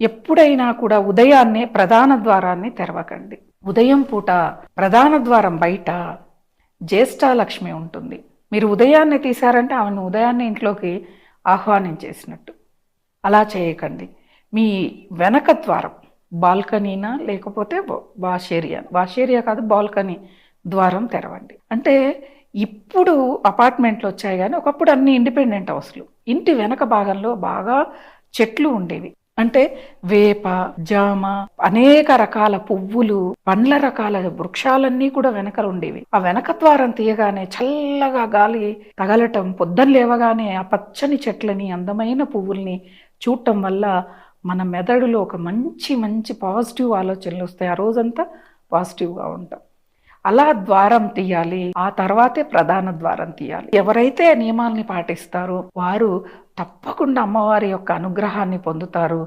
ఎప్పుడైనా కూడా ఉదయాన్నే ప్రధాన ద్వారాన్ని తెరవకండి. ఉదయం పూట ప్రధాన ద్వారం బయట జ్యేష్ఠాలక్ష్మి ఉంటుంది. మీరు ఉదయాన్నే తీశారంటే ఆమెను ఉదయాన్నే ఇంట్లోకి ఆహ్వానించేసినట్టు అలా చేయకండి. మీ వెనక ద్వారం బాల్కనీనా లేకపోతే వాషేరియా? వాషేరియా కాదు బాల్కనీ ద్వారం తెరవండి. అంటే ఇప్పుడు అపార్ట్మెంట్లు వచ్చాయి కానీ ఒకప్పుడు అన్ని ఇండిపెండెంట్ హౌస్లు. ఇంటి వెనక భాగంలో బాగా చెట్లు ఉండేవి. అంటే వేప జామ అనేక రకాల పువ్వులు పండ్ల రకాల వృక్షాలన్నీ కూడా వెనకలు ఉండేవి. ఆ వెనక ద్వారం తీయగానే చల్లగా గాలి తగలటం పొద్దున్న లేవగానే ఆ పచ్చని చెట్లని అందమైన పువ్వుల్ని చూడటం వల్ల మన మెదడులో ఒక మంచి మంచి పాజిటివ్ ఆలోచనలు వస్తాయి. ఆ రోజంతా పాజిటివ్గా ఉంటాం. అలా ద్వారం తీయాలి ఆ తర్వాతే ప్రధాన ద్వారం తీయాలి. ఎవరైతే నియమాల్ని పాటిస్తారో వారు తప్పకుండా అమ్మవారి యొక్క అనుగ్రహాన్ని పొందుతారు.